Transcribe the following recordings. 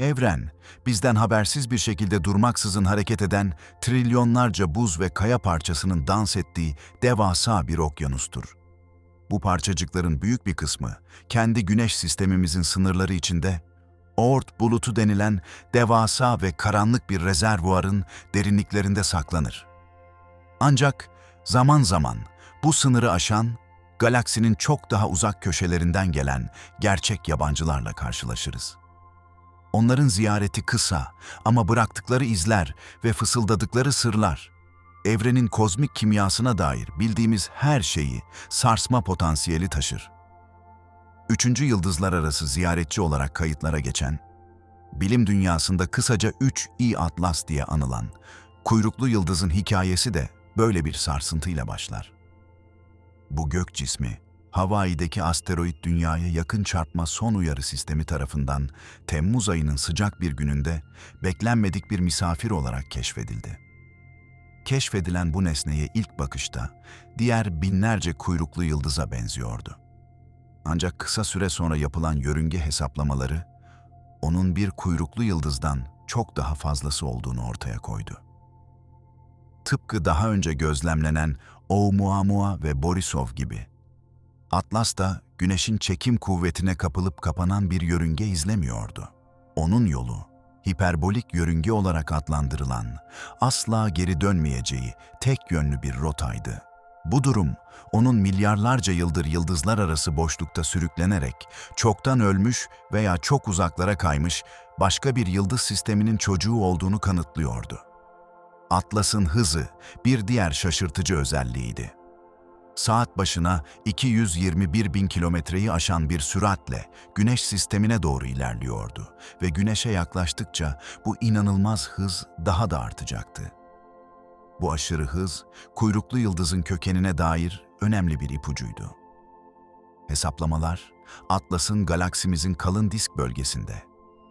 Evren, bizden habersiz bir şekilde durmaksızın hareket eden trilyonlarca buz ve kaya parçasının dans ettiği devasa bir okyanustur. Bu parçacıkların büyük bir kısmı kendi güneş sistemimizin sınırları içinde Oort bulutu denilen devasa ve karanlık bir rezervuarın derinliklerinde saklanır. Ancak zaman zaman bu sınırı aşan, galaksinin çok daha uzak köşelerinden gelen gerçek yabancılarla karşılaşırız. Onların ziyareti kısa ama bıraktıkları izler ve fısıldadıkları sırlar, evrenin kozmik kimyasına dair bildiğimiz her şeyi sarsma potansiyeli taşır. Üçüncü yıldızlar arası ziyaretçi olarak kayıtlara geçen, bilim dünyasında kısaca 3i Atlas diye anılan, kuyruklu yıldızın hikayesi de böyle bir sarsıntıyla başlar. Bu gök cismi, Hawaii'deki asteroid dünyaya yakın çarpma son uyarı sistemi tarafından Temmuz ayının sıcak bir gününde beklenmedik bir misafir olarak keşfedildi. Keşfedilen bu nesneye ilk bakışta diğer binlerce kuyruklu yıldıza benziyordu. Ancak kısa süre sonra yapılan yörünge hesaplamaları onun bir kuyruklu yıldızdan çok daha fazlası olduğunu ortaya koydu. Tıpkı daha önce gözlemlenen Oumuamua ve Borisov gibi Atlas da güneşin çekim kuvvetine kapılıp kapanan bir yörünge izlemiyordu. Onun yolu, hiperbolik yörünge olarak adlandırılan, asla geri dönmeyeceği tek yönlü bir rotaydı. Bu durum, onun milyarlarca yıldır yıldızlar arası boşlukta sürüklenerek çoktan ölmüş veya çok uzaklara kaymış başka bir yıldız sisteminin çocuğu olduğunu kanıtlıyordu. Atlas'ın hızı bir diğer şaşırtıcı özelliğiydi saat başına 221 bin kilometreyi aşan bir süratle Güneş sistemine doğru ilerliyordu ve Güneş'e yaklaştıkça bu inanılmaz hız daha da artacaktı. Bu aşırı hız, kuyruklu yıldızın kökenine dair önemli bir ipucuydu. Hesaplamalar, Atlas'ın galaksimizin kalın disk bölgesinde,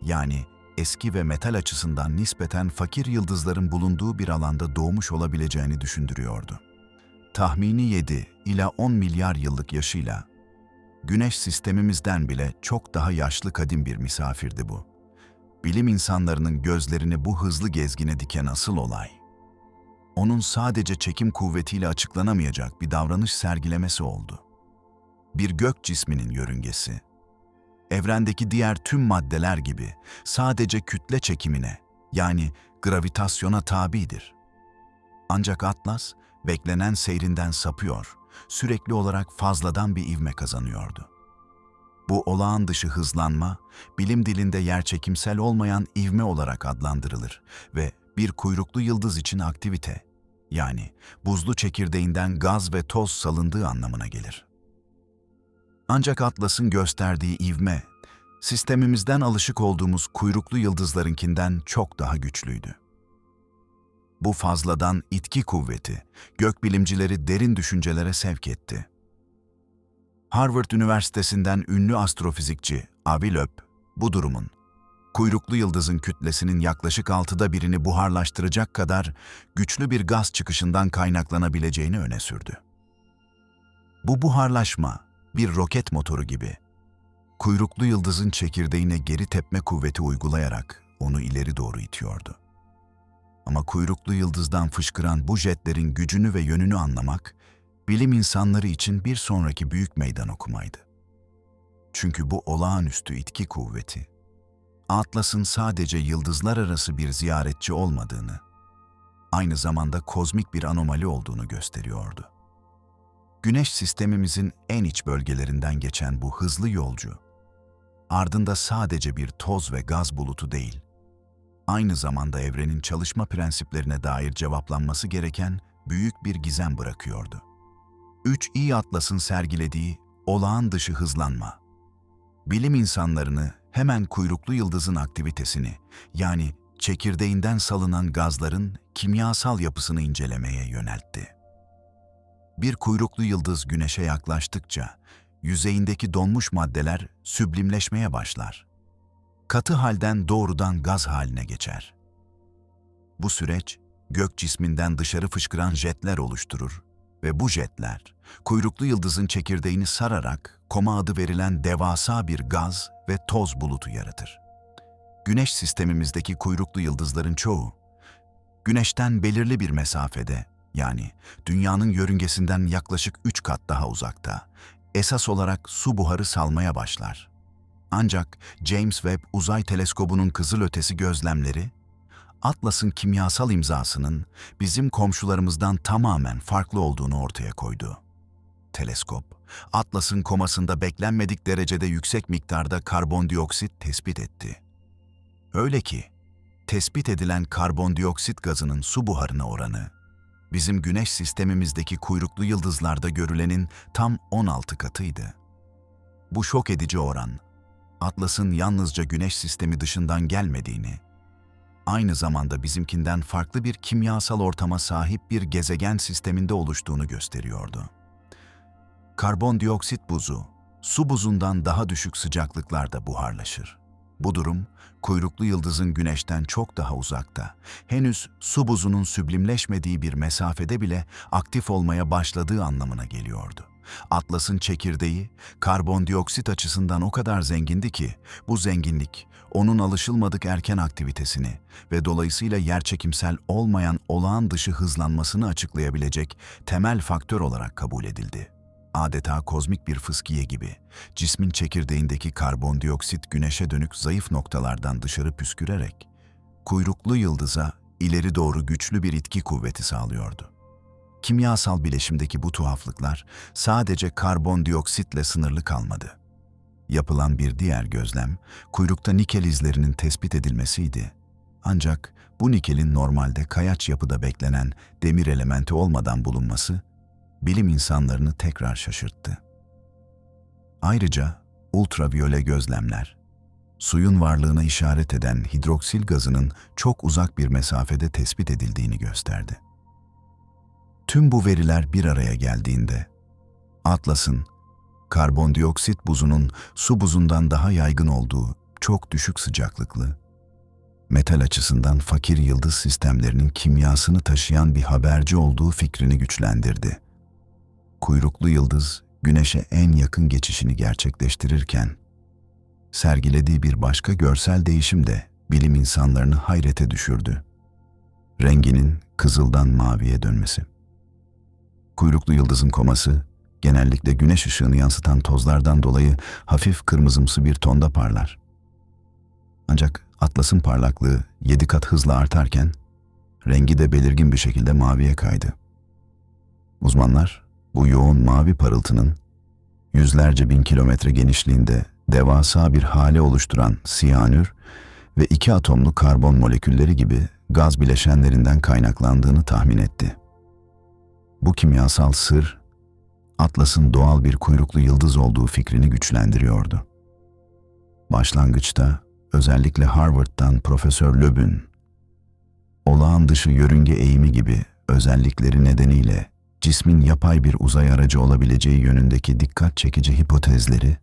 yani eski ve metal açısından nispeten fakir yıldızların bulunduğu bir alanda doğmuş olabileceğini düşündürüyordu tahmini 7 ila 10 milyar yıllık yaşıyla Güneş sistemimizden bile çok daha yaşlı kadim bir misafirdi bu. Bilim insanlarının gözlerini bu hızlı gezgine diken asıl olay. Onun sadece çekim kuvvetiyle açıklanamayacak bir davranış sergilemesi oldu. Bir gök cisminin yörüngesi. Evrendeki diğer tüm maddeler gibi sadece kütle çekimine yani gravitasyona tabidir. Ancak Atlas beklenen seyrinden sapıyor, sürekli olarak fazladan bir ivme kazanıyordu. Bu olağan dışı hızlanma, bilim dilinde yerçekimsel olmayan ivme olarak adlandırılır ve bir kuyruklu yıldız için aktivite, yani buzlu çekirdeğinden gaz ve toz salındığı anlamına gelir. Ancak Atlas'ın gösterdiği ivme, sistemimizden alışık olduğumuz kuyruklu yıldızlarınkinden çok daha güçlüydü. Bu fazladan itki kuvveti gökbilimcileri derin düşüncelere sevk etti. Harvard Üniversitesi'nden ünlü astrofizikçi Avi Loeb, bu durumun kuyruklu yıldızın kütlesinin yaklaşık altıda birini buharlaştıracak kadar güçlü bir gaz çıkışından kaynaklanabileceğini öne sürdü. Bu buharlaşma bir roket motoru gibi kuyruklu yıldızın çekirdeğine geri tepme kuvveti uygulayarak onu ileri doğru itiyordu. Ama kuyruklu yıldızdan fışkıran bu jetlerin gücünü ve yönünü anlamak, bilim insanları için bir sonraki büyük meydan okumaydı. Çünkü bu olağanüstü itki kuvveti, Atlas'ın sadece yıldızlar arası bir ziyaretçi olmadığını, aynı zamanda kozmik bir anomali olduğunu gösteriyordu. Güneş sistemimizin en iç bölgelerinden geçen bu hızlı yolcu, ardında sadece bir toz ve gaz bulutu değil, aynı zamanda evrenin çalışma prensiplerine dair cevaplanması gereken büyük bir gizem bırakıyordu. 3i Atlas'ın sergilediği olağan dışı hızlanma, bilim insanlarını hemen kuyruklu yıldızın aktivitesini, yani çekirdeğinden salınan gazların kimyasal yapısını incelemeye yöneltti. Bir kuyruklu yıldız güneşe yaklaştıkça, yüzeyindeki donmuş maddeler süblimleşmeye başlar katı halden doğrudan gaz haline geçer. Bu süreç, gök cisminden dışarı fışkıran jetler oluşturur ve bu jetler, kuyruklu yıldızın çekirdeğini sararak koma adı verilen devasa bir gaz ve toz bulutu yaratır. Güneş sistemimizdeki kuyruklu yıldızların çoğu, Güneşten belirli bir mesafede, yani dünyanın yörüngesinden yaklaşık 3 kat daha uzakta, esas olarak su buharı salmaya başlar. Ancak James Webb Uzay Teleskobu'nun kızılötesi gözlemleri, Atlas'ın kimyasal imzasının bizim komşularımızdan tamamen farklı olduğunu ortaya koydu. Teleskop, Atlas'ın komasında beklenmedik derecede yüksek miktarda karbondioksit tespit etti. Öyle ki, tespit edilen karbondioksit gazının su buharına oranı, bizim güneş sistemimizdeki kuyruklu yıldızlarda görülenin tam 16 katıydı. Bu şok edici oran, Atlas'ın yalnızca güneş sistemi dışından gelmediğini, aynı zamanda bizimkinden farklı bir kimyasal ortama sahip bir gezegen sisteminde oluştuğunu gösteriyordu. Karbondioksit buzu, su buzundan daha düşük sıcaklıklarda buharlaşır. Bu durum, kuyruklu yıldızın güneşten çok daha uzakta, henüz su buzunun süblimleşmediği bir mesafede bile aktif olmaya başladığı anlamına geliyordu. Atlas'ın çekirdeği, karbondioksit açısından o kadar zengindi ki, bu zenginlik, onun alışılmadık erken aktivitesini ve dolayısıyla yerçekimsel olmayan olağan dışı hızlanmasını açıklayabilecek temel faktör olarak kabul edildi adeta kozmik bir fıskiye gibi, cismin çekirdeğindeki karbondioksit güneşe dönük zayıf noktalardan dışarı püskürerek, kuyruklu yıldıza ileri doğru güçlü bir itki kuvveti sağlıyordu. Kimyasal bileşimdeki bu tuhaflıklar sadece karbondioksitle sınırlı kalmadı. Yapılan bir diğer gözlem, kuyrukta nikel izlerinin tespit edilmesiydi. Ancak bu nikelin normalde kayaç yapıda beklenen demir elementi olmadan bulunması bilim insanlarını tekrar şaşırttı. Ayrıca ultraviyole gözlemler, suyun varlığına işaret eden hidroksil gazının çok uzak bir mesafede tespit edildiğini gösterdi. Tüm bu veriler bir araya geldiğinde, Atlas'ın karbondioksit buzunun su buzundan daha yaygın olduğu çok düşük sıcaklıklı, metal açısından fakir yıldız sistemlerinin kimyasını taşıyan bir haberci olduğu fikrini güçlendirdi kuyruklu yıldız güneşe en yakın geçişini gerçekleştirirken, sergilediği bir başka görsel değişim de bilim insanlarını hayrete düşürdü. Renginin kızıldan maviye dönmesi. Kuyruklu yıldızın koması, genellikle güneş ışığını yansıtan tozlardan dolayı hafif kırmızımsı bir tonda parlar. Ancak atlasın parlaklığı yedi kat hızla artarken, rengi de belirgin bir şekilde maviye kaydı. Uzmanlar, bu yoğun mavi parıltının yüzlerce bin kilometre genişliğinde devasa bir hale oluşturan siyanür ve iki atomlu karbon molekülleri gibi gaz bileşenlerinden kaynaklandığını tahmin etti. Bu kimyasal sır, Atlas'ın doğal bir kuyruklu yıldız olduğu fikrini güçlendiriyordu. Başlangıçta özellikle Harvard'dan Profesör Löbün, olağan dışı yörünge eğimi gibi özellikleri nedeniyle cismin yapay bir uzay aracı olabileceği yönündeki dikkat çekici hipotezleri,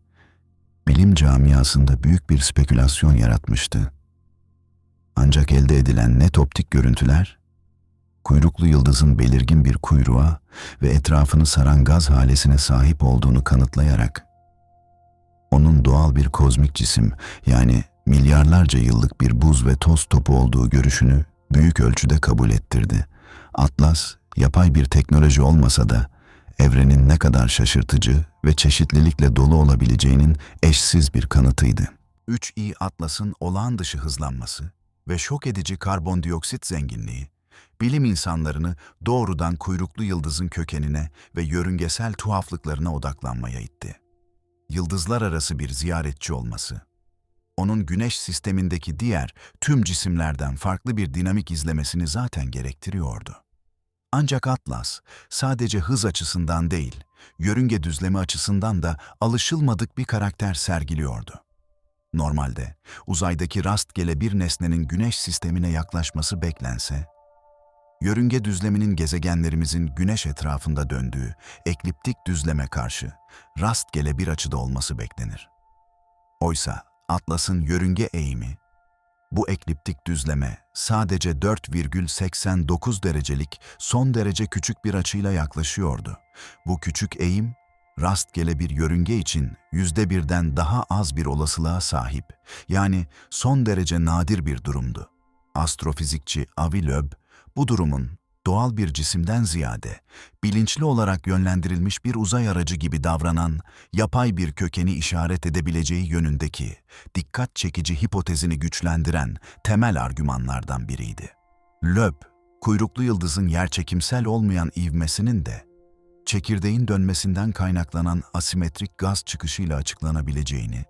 bilim camiasında büyük bir spekülasyon yaratmıştı. Ancak elde edilen net optik görüntüler, kuyruklu yıldızın belirgin bir kuyruğa ve etrafını saran gaz halesine sahip olduğunu kanıtlayarak, onun doğal bir kozmik cisim yani milyarlarca yıllık bir buz ve toz topu olduğu görüşünü büyük ölçüde kabul ettirdi. Atlas, yapay bir teknoloji olmasa da evrenin ne kadar şaşırtıcı ve çeşitlilikle dolu olabileceğinin eşsiz bir kanıtıydı. 3i Atlas'ın olağan dışı hızlanması ve şok edici karbondioksit zenginliği, bilim insanlarını doğrudan kuyruklu yıldızın kökenine ve yörüngesel tuhaflıklarına odaklanmaya itti. Yıldızlar arası bir ziyaretçi olması, onun güneş sistemindeki diğer tüm cisimlerden farklı bir dinamik izlemesini zaten gerektiriyordu. Ancak Atlas sadece hız açısından değil, yörünge düzlemi açısından da alışılmadık bir karakter sergiliyordu. Normalde uzaydaki rastgele bir nesnenin güneş sistemine yaklaşması beklense, yörünge düzleminin gezegenlerimizin güneş etrafında döndüğü ekliptik düzleme karşı rastgele bir açıda olması beklenir. Oysa Atlas'ın yörünge eğimi bu ekliptik düzleme sadece 4,89 derecelik son derece küçük bir açıyla yaklaşıyordu. Bu küçük eğim rastgele bir yörünge için yüzde birden daha az bir olasılığa sahip, yani son derece nadir bir durumdu. Astrofizikçi Avi Loeb, bu durumun doğal bir cisimden ziyade, bilinçli olarak yönlendirilmiş bir uzay aracı gibi davranan, yapay bir kökeni işaret edebileceği yönündeki, dikkat çekici hipotezini güçlendiren temel argümanlardan biriydi. Loeb, kuyruklu yıldızın yerçekimsel olmayan ivmesinin de, çekirdeğin dönmesinden kaynaklanan asimetrik gaz çıkışıyla açıklanabileceğini,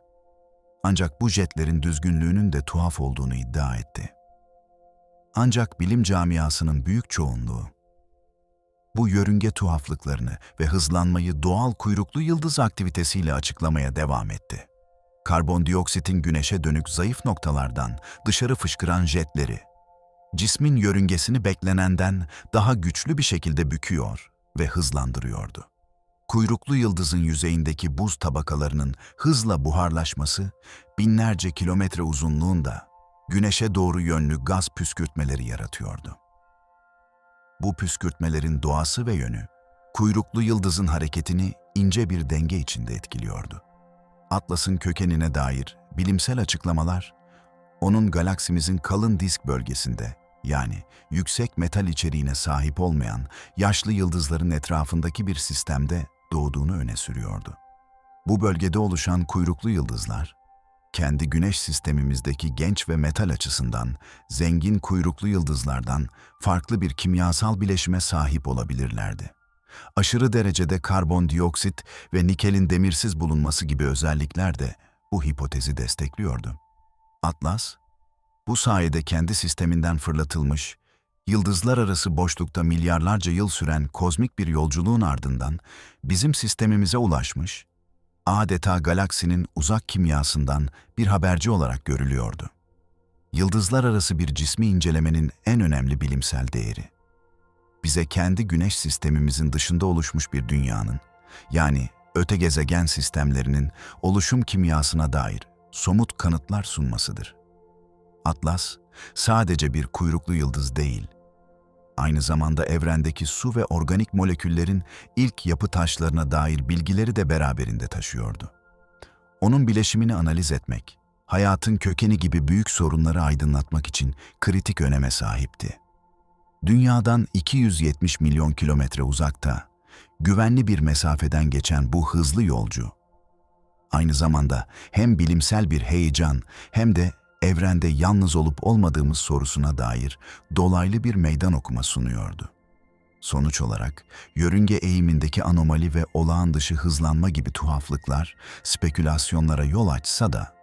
ancak bu jetlerin düzgünlüğünün de tuhaf olduğunu iddia etti. Ancak bilim camiasının büyük çoğunluğu, bu yörünge tuhaflıklarını ve hızlanmayı doğal kuyruklu yıldız aktivitesiyle açıklamaya devam etti. Karbondioksitin güneşe dönük zayıf noktalardan dışarı fışkıran jetleri, cismin yörüngesini beklenenden daha güçlü bir şekilde büküyor ve hızlandırıyordu. Kuyruklu yıldızın yüzeyindeki buz tabakalarının hızla buharlaşması, binlerce kilometre uzunluğunda güneşe doğru yönlü gaz püskürtmeleri yaratıyordu. Bu püskürtmelerin doğası ve yönü, kuyruklu yıldızın hareketini ince bir denge içinde etkiliyordu. Atlas'ın kökenine dair bilimsel açıklamalar, onun galaksimizin kalın disk bölgesinde, yani yüksek metal içeriğine sahip olmayan yaşlı yıldızların etrafındaki bir sistemde doğduğunu öne sürüyordu. Bu bölgede oluşan kuyruklu yıldızlar, kendi güneş sistemimizdeki genç ve metal açısından zengin kuyruklu yıldızlardan farklı bir kimyasal bileşime sahip olabilirlerdi. Aşırı derecede karbondioksit ve nikelin demirsiz bulunması gibi özellikler de bu hipotezi destekliyordu. Atlas, bu sayede kendi sisteminden fırlatılmış, yıldızlar arası boşlukta milyarlarca yıl süren kozmik bir yolculuğun ardından bizim sistemimize ulaşmış, adeta galaksinin uzak kimyasından bir haberci olarak görülüyordu. Yıldızlar arası bir cismi incelemenin en önemli bilimsel değeri. Bize kendi güneş sistemimizin dışında oluşmuş bir dünyanın, yani öte gezegen sistemlerinin oluşum kimyasına dair somut kanıtlar sunmasıdır. Atlas, sadece bir kuyruklu yıldız değil, aynı zamanda evrendeki su ve organik moleküllerin ilk yapı taşlarına dair bilgileri de beraberinde taşıyordu. Onun bileşimini analiz etmek, hayatın kökeni gibi büyük sorunları aydınlatmak için kritik öneme sahipti. Dünyadan 270 milyon kilometre uzakta, güvenli bir mesafeden geçen bu hızlı yolcu, aynı zamanda hem bilimsel bir heyecan hem de evrende yalnız olup olmadığımız sorusuna dair dolaylı bir meydan okuma sunuyordu. Sonuç olarak yörünge eğimindeki anomali ve olağan dışı hızlanma gibi tuhaflıklar spekülasyonlara yol açsa da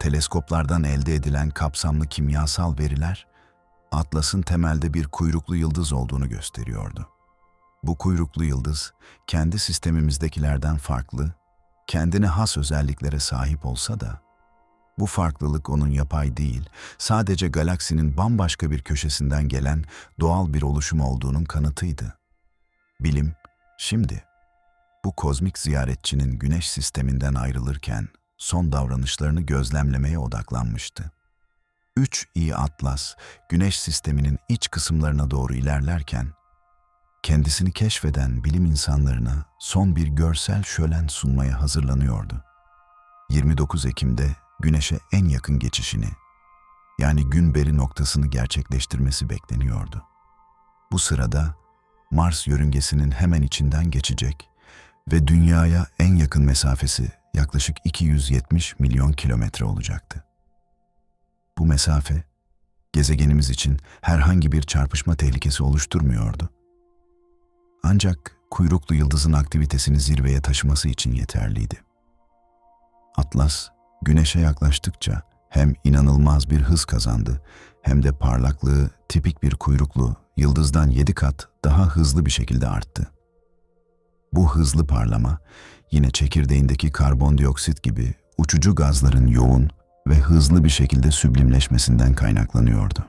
teleskoplardan elde edilen kapsamlı kimyasal veriler Atlas'ın temelde bir kuyruklu yıldız olduğunu gösteriyordu. Bu kuyruklu yıldız kendi sistemimizdekilerden farklı, kendine has özelliklere sahip olsa da bu farklılık onun yapay değil, sadece galaksinin bambaşka bir köşesinden gelen doğal bir oluşum olduğunun kanıtıydı. Bilim, şimdi bu kozmik ziyaretçinin güneş sisteminden ayrılırken son davranışlarını gözlemlemeye odaklanmıştı. 3i Atlas, güneş sisteminin iç kısımlarına doğru ilerlerken, kendisini keşfeden bilim insanlarına son bir görsel şölen sunmaya hazırlanıyordu. 29 Ekim'de Güneş'e en yakın geçişini, yani gün beri noktasını gerçekleştirmesi bekleniyordu. Bu sırada Mars yörüngesinin hemen içinden geçecek ve Dünya'ya en yakın mesafesi yaklaşık 270 milyon kilometre olacaktı. Bu mesafe, gezegenimiz için herhangi bir çarpışma tehlikesi oluşturmuyordu. Ancak kuyruklu yıldızın aktivitesini zirveye taşıması için yeterliydi. Atlas, güneşe yaklaştıkça hem inanılmaz bir hız kazandı hem de parlaklığı tipik bir kuyruklu yıldızdan yedi kat daha hızlı bir şekilde arttı. Bu hızlı parlama yine çekirdeğindeki karbondioksit gibi uçucu gazların yoğun ve hızlı bir şekilde süblimleşmesinden kaynaklanıyordu.